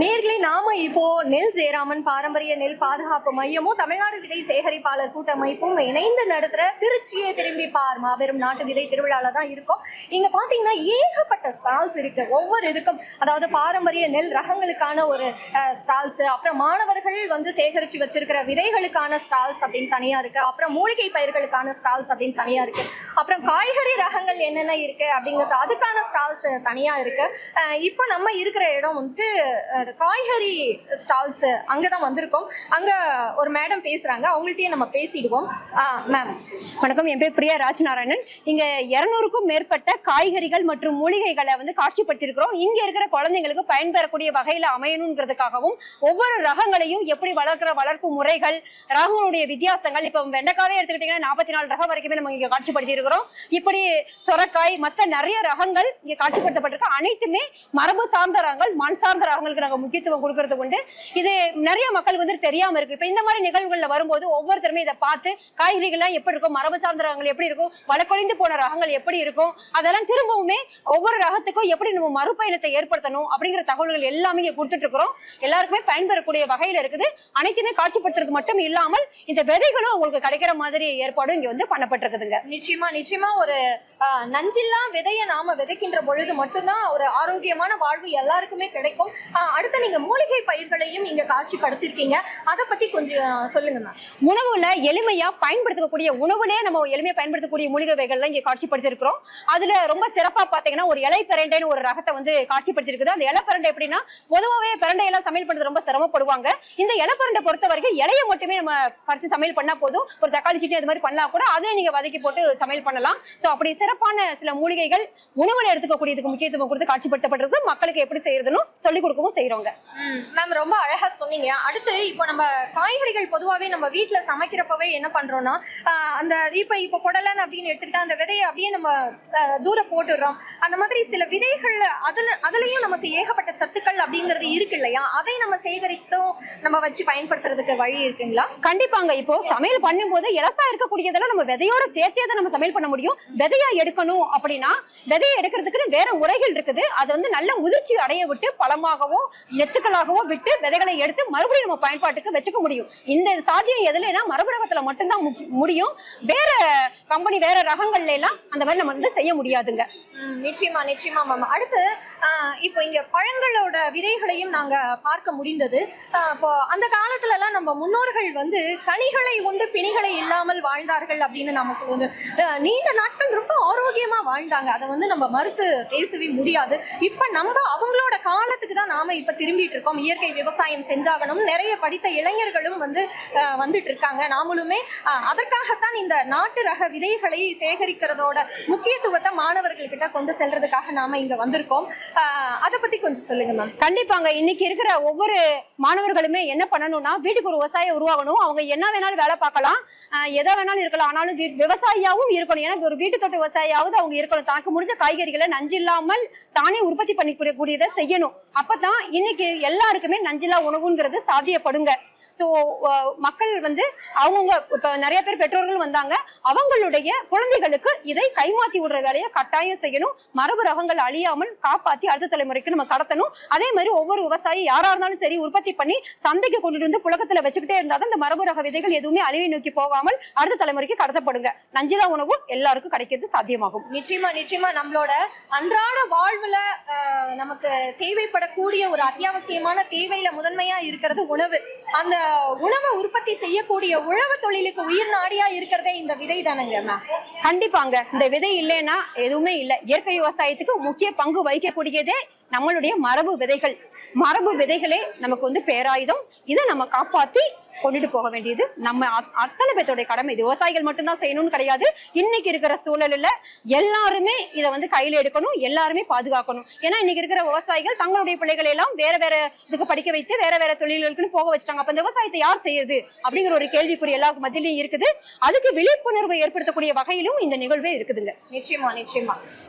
நேர்களை நாம இப்போ நெல் ஜெயராமன் பாரம்பரிய நெல் பாதுகாப்பு மையமும் தமிழ்நாடு விதை சேகரிப்பாளர் கூட்டமைப்பும் இணைந்து நடத்துற திருச்சியை திரும்பி பார் மாபெரும் நாட்டு விதை திருவிழால தான் இருக்கும். இங்க பாத்தீங்கன்னா ஏகப்பட்ட ஸ்டால்ஸ் இருக்கு. ஒவ்வொரு இதுக்கும் அதாவது பாரம்பரிய நெல் ரகங்களுக்கான ஒரு ஸ்டால்ஸ் அப்புறம் மாணவர்கள் வந்து சேகரிச்சு வச்சிருக்கிற விதைகளுக்கான ஸ்டால்ஸ் அப்படின்னு தனியா இருக்கு. அப்புறம் மூலிகை பயிர்களுக்கான ஸ்டால்ஸ் அப்படின்னு தனியா இருக்கு. அப்புறம் காய்கறி ரகங்கள் என்னென்ன இருக்கு அப்படிங்கிறது அதுக்கான ஸ்டால்ஸ் தனியா இருக்கு. இப்போ நம்ம இருக்கிற இடம் வந்து காய்கறி ஸ்டால்ஸ் அங்கதான் வந்திருக்கோம். அங்க ஒரு மேடம் பேசுறாங்க. அவங்கள்ட்டயே நம்ம பேசிடுவோம். மேம் வணக்கம். என் பேர் பிரியா ராஜ்நாராயணன். இங்க இருநூறுக்கும் மேற்பட்ட காய்கறிகள் மற்றும் மூலிகைகளை வந்து காட்சிப்படுத்தியிருக்கிறோம். இங்க இருக்கிற குழந்தைங்களுக்கு பயன்பெறக்கூடிய வகையில அமையணுங்கிறதுக்காகவும் ஒவ்வொரு ரகங்களையும் எப்படி வளர்க்கிற வளர்ப்பு முறைகள் ரகங்களுடைய வித்தியாசங்கள் இப்ப வெண்டைக்காவே எடுத்துக்கிட்டீங்கன்னா நாற்பத்தி நாலு ரகம் வரைக்குமே நம்ம இங்க காட்சிப்படுத்தி இருக்கிறோம் இப்படி சொரக்காய் மற்ற நிறைய ரகங்கள் இங்க காட்சிப்படுத்தப்பட்டிருக்கு. அனைத்துமே மரபு சார்ந்த ரகங்கள் மண் சார்ந்த ரகங்களுக்கு நாங்க முக்கியத்துவம் கொடுக்கறது உண்டு. இது நிறைய மக்களுக்கு வந்து தெரியாம இருக்கு. இப்ப இந்த மாதிரி நிகழ்வுகள்ல வரும்போது ஒவ்வொருத்தருமே இதை பார்த்து காய்கறிகள்லாம் எப்படி இருக்கும்? மரபு சார்ந்த ரகங்கள் எப்படி இருக்கும்? வழக்கொழிந்து போன ரகங்கள் எப்படி இருக்கும்? அதெல்லாம் திரும்பவுமே ஒவ்வொரு ரகத்துக்கும் எப்படி நம்ம மறுபயணத்தை ஏற்படுத்தணும் அப்படிங்கிற தகவல்கள் எல்லாமே இங்க கொடுத்துட்டு இருக்கிறோம். எல்லாருக்குமே பயன்பெறக்கூடிய வகையில இருக்குது. அனைத்துமே காட்சிப்படுத்துறது மட்டும் இல்லாமல் இந்த விதைகளும் உங்களுக்கு கிடைக்கிற மாதிரி ஏற்பாடும் இங்க வந்து பண்ணப்பட்டிருக்குதுங்க. நிச்சயமா நிச்சயமா ஒரு நஞ்சில்லா விதையை நாம விதைக்கின்ற பொழுது மட்டும்தான் ஒரு ஆரோக்கியமான வாழ்வு எல்லாருக்குமே கிடைக்கும். அடுத்த அடுத்து நீங்க மூலிகை பயிர்களையும் இங்க காட்சிப்படுத்திருக்கீங்க. அதை பத்தி கொஞ்சம் சொல்லுங்க மேம் உணவுல எளிமையா பயன்படுத்தக்கூடிய உணவுலயே நம்ம எளிமையா பயன்படுத்தக்கூடிய மூலிகை வகைகள்லாம் இங்க காட்சிப்படுத்திருக்கிறோம். அதுல ரொம்ப சிறப்பா பாத்தீங்கன்னா ஒரு இலை பிரண்டைன்னு ஒரு ரகத்தை வந்து காட்சிப்படுத்திருக்குது. அந்த இலை பிரண்டை எப்படின்னா பொதுவாகவே பிரண்டை எல்லாம் சமையல் பண்றது ரொம்ப சிரமப்படுவாங்க. இந்த இலை பிரண்டை பொறுத்த வரைக்கும் இலையை மட்டுமே நம்ம பறிச்சு சமையல் பண்ணா போதும். ஒரு தக்காளி சட்னி அது மாதிரி பண்ணா கூட அதையும் நீங்க வதக்கி போட்டு சமையல் பண்ணலாம். சோ அப்படி சிறப்பான சில மூலிகைகள் உணவுல எடுத்துக்கக்கூடியதுக்கு முக்கியத்துவம் கொடுத்து காட்சிப்படுத்தப்படுறது மக்களுக்கு எப்படி செய்யறதுன்னு சொல்லிக் கொடுக்கவும் செய்யறோங்க மேம் ரொம்ப அழகா சொன்னீங்க. அடுத்து இப்போ நம்ம காய்கறிகள் பொதுவாகவே நம்ம வீட்டில் சமைக்கிறப்பவே என்ன பண்றோம்னா அந்த இப்போ இப்போ புடலன் அப்படின்னு எடுத்துக்கிட்டா அந்த விதையை அப்படியே நம்ம தூரம் தூர போட்டுடுறோம். அந்த மாதிரி சில விதைகள் அதுல அதுலயும் நமக்கு ஏகப்பட்ட சத்துக்கள் அப்படிங்கிறது இருக்கு இல்லையா? அதை நம்ம சேகரித்தும் நம்ம வச்சு பயன்படுத்துறதுக்கு வழி இருக்குங்களா? கண்டிப்பாங்க. இப்போ சமையல் பண்ணும்போது இலசா இருக்கக்கூடியதெல்லாம் நம்ம விதையோட சேர்த்தே தான் நம்ம சமையல் பண்ண முடியும். விதையா எடுக்கணும் அப்படின்னா விதையை எடுக்கிறதுக்குன்னு வேற முறைகள் இருக்குது. அது வந்து நல்ல முதிர்ச்சி அடைய விட்டு பழமாகவோ நெத்துக்களாகவோ விட்டு விதைகளை எடுத்து மறுபடியும் நம்ம பயன்பாட்டுக்கு வச்சுக்க முடியும். இந்த சாத்தியம் எதுலனா மரபுரகத்துல மட்டும்தான் முடியும். வேற கம்பெனி வேற ரகங்கள்ல எல்லாம் அந்த மாதிரி நம்ம வந்து செய்ய முடியாதுங்க. நிச்சயமா நிச்சயமா மேம் அடுத்து இப்போ இங்க பழங்களோட விதைகளையும் நாங்க பார்க்க முடிந்தது. இப்போ அந்த காலத்துல எல்லாம் நம்ம முன்னோர்கள் வந்து கனிகளை உண்டு பிணிகளை இல்லாமல் வாழ்ந்தார்கள் அப்படின்னு நம்ம சொல்லுவது நீண்ட நாட்கள் ரொம்ப ஆரோக்கியமா வாழ்ந்தாங்க. அதை வந்து நம்ம மறுத்து பேசவே முடியாது. இப்ப நம்ம அவங்களோட காலத்துக்கு தான் நாம இப்ப திரும்பிட்டு இருக்கோம். இயற்கை விவசாயம் செஞ்சாகணும். நிறைய படித்த இளைஞர்களும் வந்து வந்துட்டு இருக்காங்க நாமளுமே அதற்காகத்தான் இந்த நாட்டு ரக விதைகளை சேகரிக்கிறதோட முக்கியத்துவத்தை மாணவர்கள்கிட்ட கொண்டு செல்றதுக்காக நாம இங்க வந்திருக்கோம். அதை பத்தி கொஞ்சம் சொல்லுங்க மேம் கண்டிப்பாங்க. இன்னைக்கு இருக்கிற ஒவ்வொரு மாணவர்களுமே என்ன பண்ணணும்னா வீட்டுக்கு ஒரு விவசாயம் உருவாகணும். அவங்க என்ன வேணாலும் வேலை பார்க்கலாம். எதை வேணாலும் இருக்கலாம். ஆனாலும் விவசாயியாவும் இருக்கணும். ஏன்னா ஒரு வீட்டு தோட்ட விவசாயியாவது அவங்க இருக்கணும். தனக்கு முடிஞ்ச காய்கறிகளை நஞ்சு இல்லாமல் தானே உற்பத்தி பண்ணிக்கூடிய கூடியதை செய்யணும். அப்பதான் இன்னைக்கு எல்லாருக்குமே நஞ்சிலா உணவுங்கிறது சாத்தியப்படுங்க. ஸோ மக்கள் வந்து அவங்கவுங்க இப்போ நிறைய பேர் பெற்றோர்கள் வந்தாங்க. அவங்களுடைய குழந்தைகளுக்கு இதை கைமாத்தி விடுற வேலையை கட்டாயம் செய்யணும். மரபு ரகங்கள் அழியாமல் காப்பாத்தி அடுத்த தலைமுறைக்கு நம்ம கடத்தணும். அதே மாதிரி ஒவ்வொரு விவசாயி யாரா இருந்தாலும் சரி உற்பத்தி பண்ணி சந்தைக்கு கொண்டுட்டு வந்து புழக்கத்துல வச்சுக்கிட்டே இருந்தாதான் இந்த மரபு ரக விதைகள் எதுவுமே அழிவை நோக்கி போகாமல் அடுத்த தலைமுறைக்கு கடத்தப்படுங்க. நஞ்சிலா உணவு எல்லாருக்கும் கிடைக்கிறது சாத்தியமாகும். நிச்சயமா நிச்சயமா நம்மளோட அன்றாட வாழ்வுல நமக்கு தேவைப்படக்கூடிய ஒரு அத்தியாவசியமான தேவையில முதன்மையா இருக்கிறது உணவு. அந்த உணவை உற்பத்தி செய்யக்கூடிய உழவு தொழிலுக்கு உயிர் நாடியா இருக்கிறதே இந்த விதை தானங்க மேம் கண்டிப்பாங்க. இந்த விதை இல்லைன்னா எதுவுமே இல்லை. இயற்கை விவசாயத்துக்கு முக்கிய பங்கு வகிக்கக்கூடியதே நம்மளுடைய மரபு விதைகள். மரபு விதைகளே நமக்கு வந்து பேராயுதம். இதை நம்ம காப்பாத்தி கொண்டுட்டு போக வேண்டியது. நம்ம அத்தனை பேர்த்தோட கடமை. இது விவசாயிகள் மட்டும்தான் செய்யணும்னு கிடையாது. இன்னைக்கு இருக்கிற சூழல்ல எல்லாருமே இதை வந்து கையில் எடுக்கணும் எல்லாருமே பாதுகாக்கணும். ஏன்னா இன்னைக்கு இருக்கிற விவசாயிகள் தங்களுடைய பிள்ளைகளை எல்லாம் வேற வேற இதுக்கு படிக்க வைத்து வேற வேற தொழில்களுக்குன்னு போக வச்சுட்டாங்க. அப்ப இந்த விவசாயத்தை யார் செய்யுது அப்படிங்கிற ஒரு கேள்விக்குறி எல்லா மத்தியிலையும் இருக்குது. அதுக்கு விழிப்புணர்வு ஏற்படுத்தக்கூடிய வகையிலும் இந்த நிகழ்வே இருக்குதுங்க. நிச்சயமா நிச்சயமா.